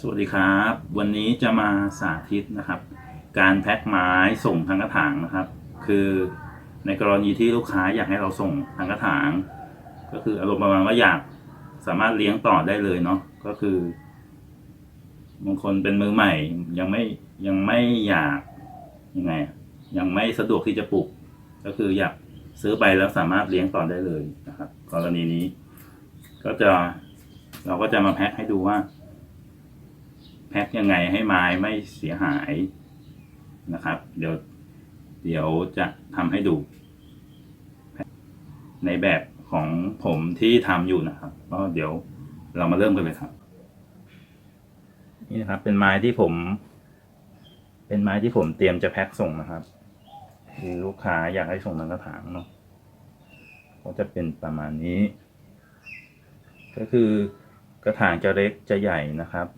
สวัสดีครับ วันนี้จะมาสาธิตนะครับ การแพ็คไม้ส่งทางกระถางนะครับ คือในกรณีที่ลูกค้าอยากให้เราส่งทางกระถาง ก็คืออารมณ์ประมาณว่าอยากสามารถเลี้ยงต่อได้เลยเนาะก็คือบางคนเป็นมือใหม่ยังไม่ยังไม่อยากยังไงยังไม่สะดวกที่จะปลูก ก็คืออยากซื้อไปแล้วสามารถเลี้ยงต่อได้เลยนะครับ กรณีนี้ ก็จะเราก็จะมาแพ็คให้ดูว่า แพ็คยังไงให้ไม้ไม่เสียหายนะครับ เดี๋ยวเดี๋ยวจะทำให้ดู ในแบบของผมที่ทำอยู่นะครับ ก็เดี๋ยวเรามาเริ่มกันเลยครับ นี่นะครับ เป็นไม้ที่ผม เป็นไม้ที่ผมเตรียมจะแพ็คส่งนะครับ คือลูกค้าอยากให้ส่งทางกระถางเนาะก็จะเป็นประมาณนี้ ก็คือกระถางจะเล็กจะใหญ่นะครับ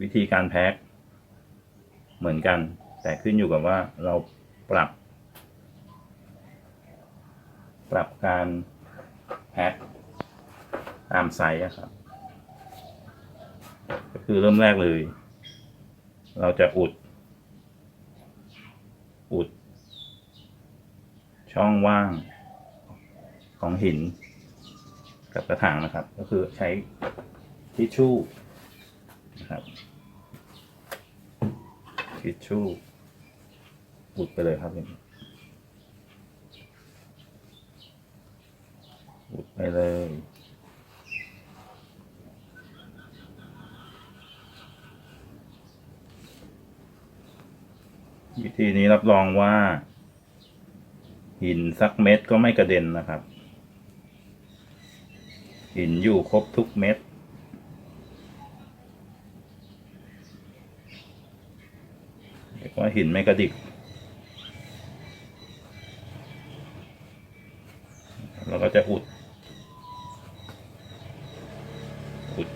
วิธีการแพ็คเหมือนกัน แต่ขึ้นอยู่กับว่าเราปรับ ปรับการแพ็คตามไซส์อะครับ ก็คือเริ่มแรกเลย เราจะอุด อุด ช่องว่างของหินกับกระถางนะครับ ก็คือใช้ทิชชู่ นะครับทิชชู่อุดไปเลยครับอย่างนี้อุดไปเลยวิธีนี้รับรองว่า หินสักเม็ดก็ไม่กระเด็นนะครับ หินอยู่ครบทุกเม็ด เรียกว่า หินไม่กระดิก เราก็จะอุด อุด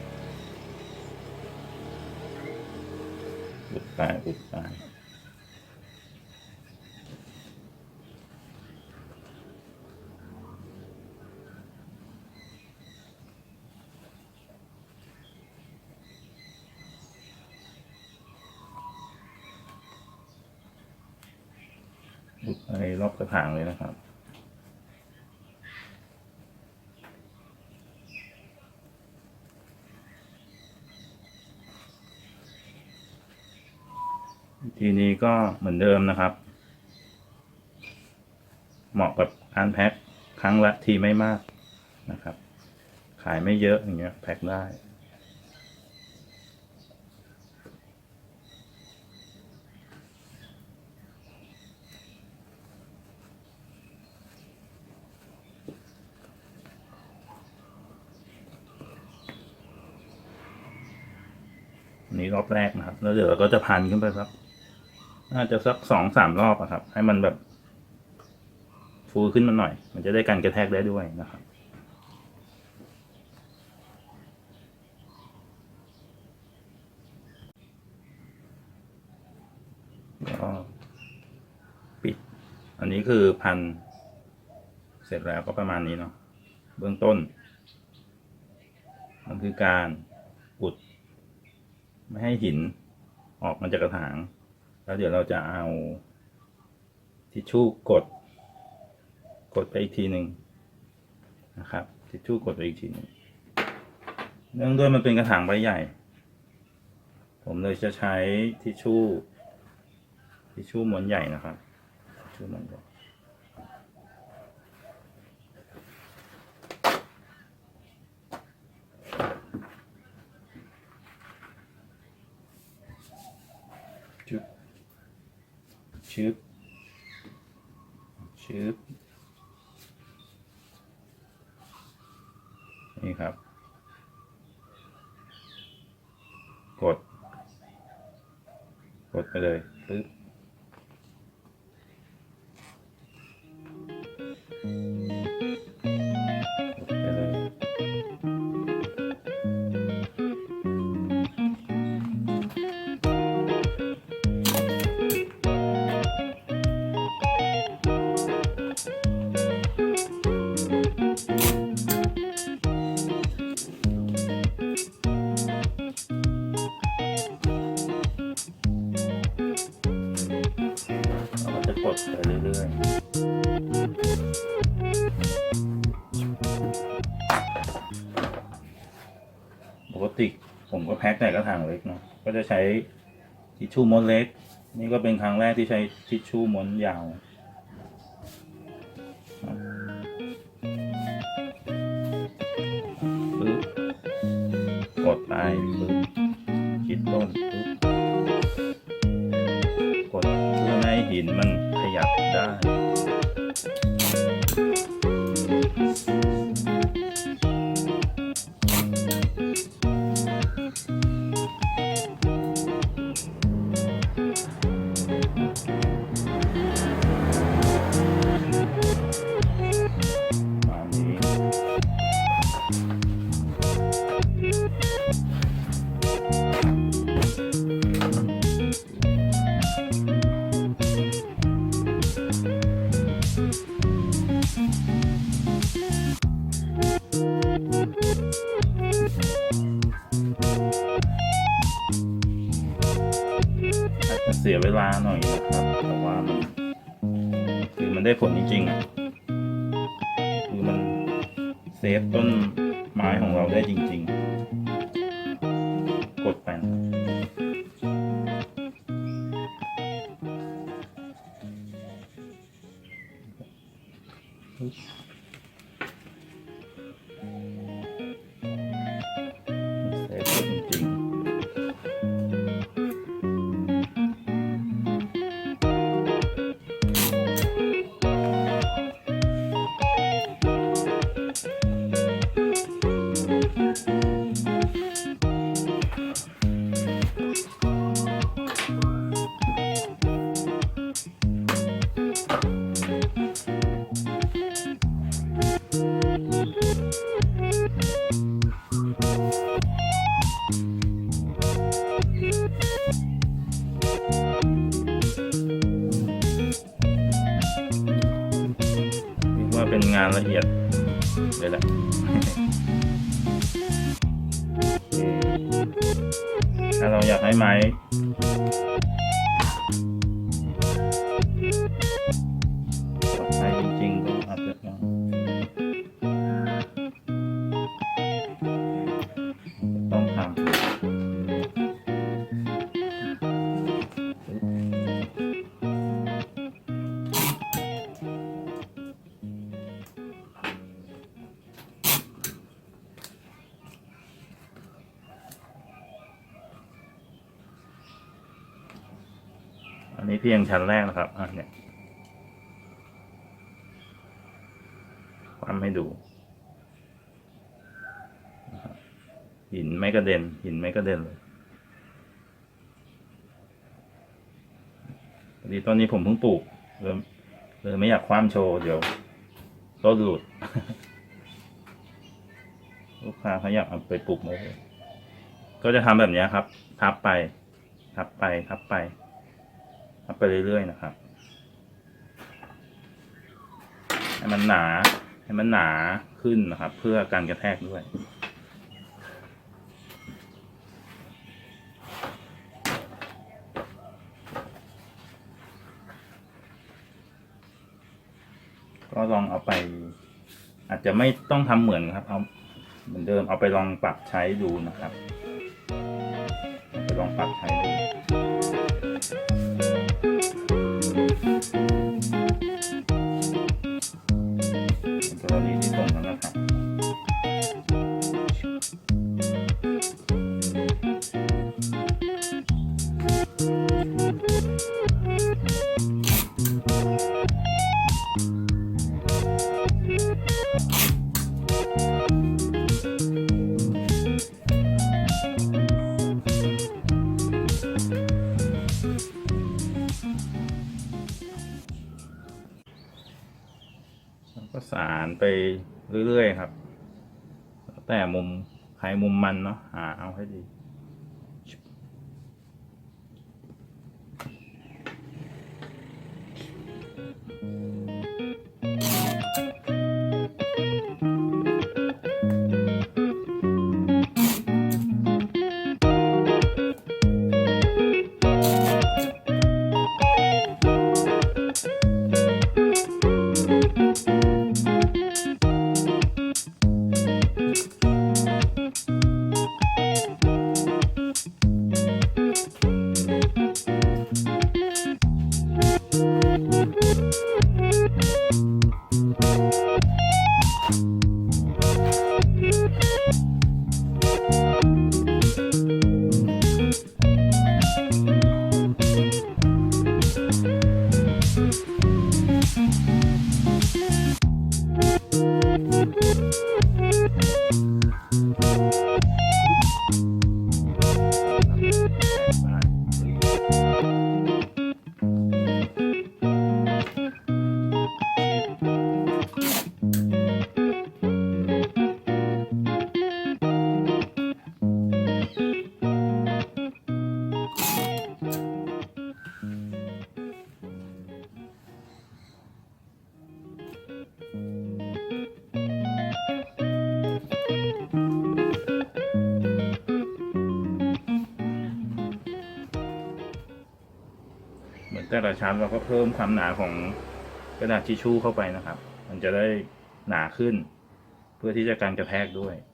อุดไปอุดไปรอบกระถางเลยนะครับ ทีนี้ ก็เหมือนเดิมนะครับ เหมาะกับการแพ็คครั้งละทีไม่มากนะครับ ขายไม่เยอะอย่างเงี้ยแพ็คได้นี้รอบแรกนะครับ แล้วเดี๋ยวเราก็จะพันขึ้นไปสัก น่าจะสักสองสามรอบอะครับ ให้มันแบบ ฟูขึ้นมาหน่อย มันจะได้กันกระแทกได้ด้วยนะครับก็ปิด อันนี้คือพัน เสร็จแล้วก็ประมาณนี้เนาะเบื้องต้น มันคือการอุด ไม่ให้หินออกมาจากกระถาง แล้วเดี๋ยวเราจะเอาทิชชู่กด กดไปอีกทีหนึ่งนะครับทิชชู่กดไปอีกทีหนึ่งเนื่องด้วยมันเป็นกระถางใบใหญ่ ผมเลยจะใช้ทิชชู่ทิชชู่ม้วนใหญ่นะครับทิชชู่ม้วนใหญ่ ชึบชึบนี่ครับ กด กดไปเลยปึ๊บ ปกติผมก็แพ็คแต่กระถางเล็กเนาะก็จะใช้ทิชชู่ม้วนเล็ก นี่ก็เป็นครั้งแรกที่ใช้ทิชชู่ม้วนยาวปึ๊บกดไปปึ๊บคิดต้นปึ๊บกดเพื่อให้หินมันขยับได้ หน่อยนะครับ แต่ว่ามันคือมันได้ผลจริงๆอะคือมันเซฟต้นไม้ของเราได้จริง ๆ ละเอียดเลยแหละโอเคถ้าเราอยากให้ไม้ งชั้นแรกนะครับอะเนี่ยความให้ดู หินไม่กระเด็น หินไม่กระเด็นเลยดีตอนนี้ผมเพิ่งปลูกเลยเลยไม่อยากคว้ามโชว์เดี๋ยวต้นหลุด ลูกค้าเขาอยากเอาไปปลูกเลยก็จะทำแบบนี้ครับ ทับไป ทับไป ทับไป ทับไปเรื่อยๆนะครับ ให้มันหนา ให้มันหนาขึ้นนะครับ เพื่อการกระแทกด้วยก็ลองเอาไป อาจจะไม่ต้องทำเหมือนครับ เอาเหมือนเดิมเอาไปลองปรับใช้ดูนะครับ ไปลองปรับใช้ดู ไปเรื่อยๆครับ แต่มุมใครมุมมันเนาะหาเอาให้ดี แต่ละชั้นเราก็เพิ่มความหนาของกระดาษทิชชู่เข้าไปนะครับ มันจะได้หนาขึ้น เพื่อที่จะการกระแทกด้วยอย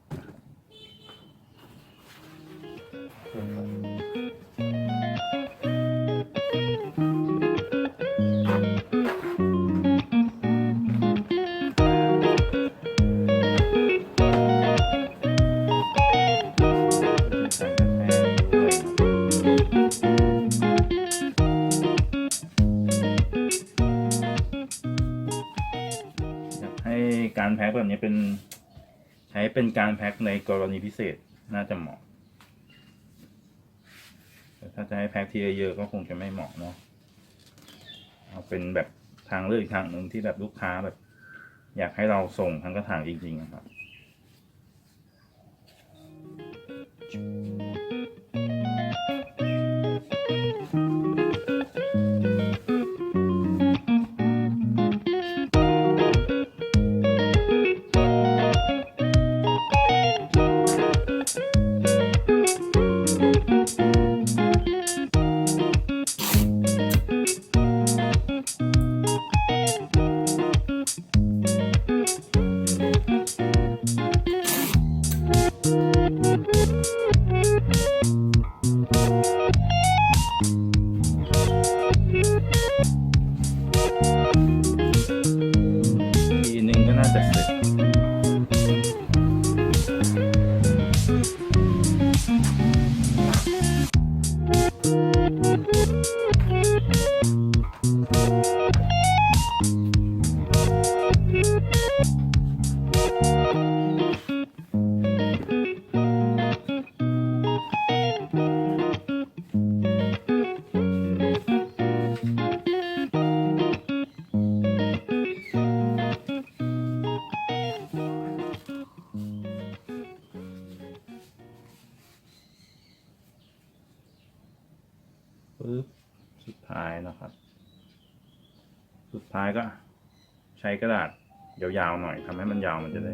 คแบบนี้เป็น ใช้เป็นการแพ็คในกรณีพิเศษน่าจะเหมาะแต่ถ้าจะให้แพ็คทีเยอะก็คงจะไม่เหมาะเนาะเอาเป็นแบบทางเลือกอีกทางหนึ่งที่แบบลูกค้าแบบ อยากให้เราส่งทั้งกระถางจริงๆนะครับ you ปึ๊บสุดท้ายนะครับ สุดท้ายก็ใช้กระดาษยาวๆหน่อยทำให้มันยาวมันจะได้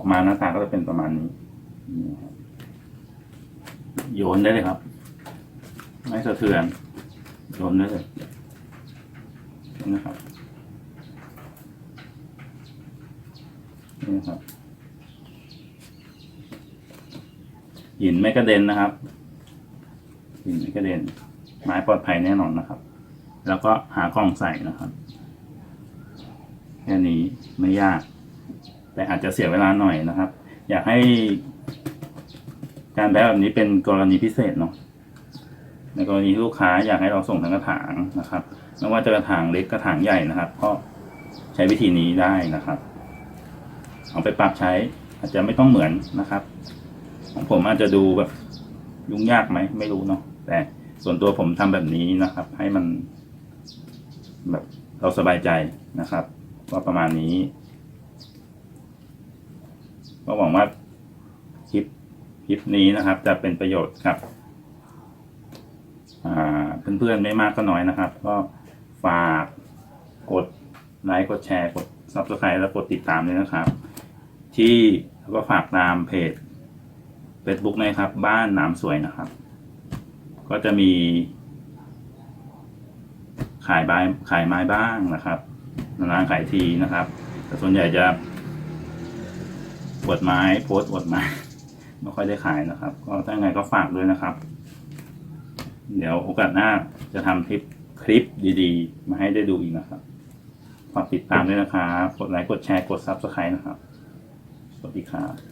ออกมาหน้าตาก็จะเป็นประมาณนี้โยนได้เลยครับ ไม่สะเทือนโยนได้เลยนี่นะครับนี่นะครับหินไม่กระเด็นนะครับหินไม่กระเด็น ไม้ปลอดภัยแน่นอนนะครับ แล้วก็หากล่องใส่นะครับ แค่นี้ไม่ยาก แต่อาจจะเสียเวลาหน่อยนะครับ อยากให้การแบบแบบนี้เป็นกรณีพิเศษเนาะในกรณีที่ลูกค้าอยากให้เราส่งทั้งกระถางนะครับไม่ว่าจะกระถางเล็กกระถางใหญ่นะครับ ก็ใช้วิธีนี้ได้นะครับเอาไปปรับใช้อาจจะไม่ต้องเหมือนนะครับ ของผมอาจจะดูแบบยุ่งยากไหมไม่รู้เนาะแต่ส่วนตัวผมทำแบบนี้นะครับ ให้มันแบบเราสบายใจนะครับ ว่าประมาณนี้ ก็หวังว่าคลิปคลิปนี้นะครับ จะเป็นประโยชน์ครับเพื่อนๆไม่มากก็น้อยนะครับ ก็ฝากกดไลค์กดแชร์กด subscribe แล้วกดติดตามด้วยนะครับ ที่แล้วก็ฝากตามเพจ Facebook นะครับ บ้านน้ำสวยนะครับ ก็จะมี ขายใบขายไม้บ้างนะครับนานๆขายทีนะครับ แต่ส่วนใหญ่จะ วดไม้โพสต์อวดไม้ไม่ค่อยได้ขายนะครับ ก็ถ้าไงก็ฝากด้วยนะครับ เดี๋ยวโอกาสหน้าจะทำคลิปคลิปดีๆ มาให้ได้ดูอีกนะครับฝากติดตามด้วยนะครับ กดไลค์กดแชร์กด Subscribe นะครับ สวัสดีครับ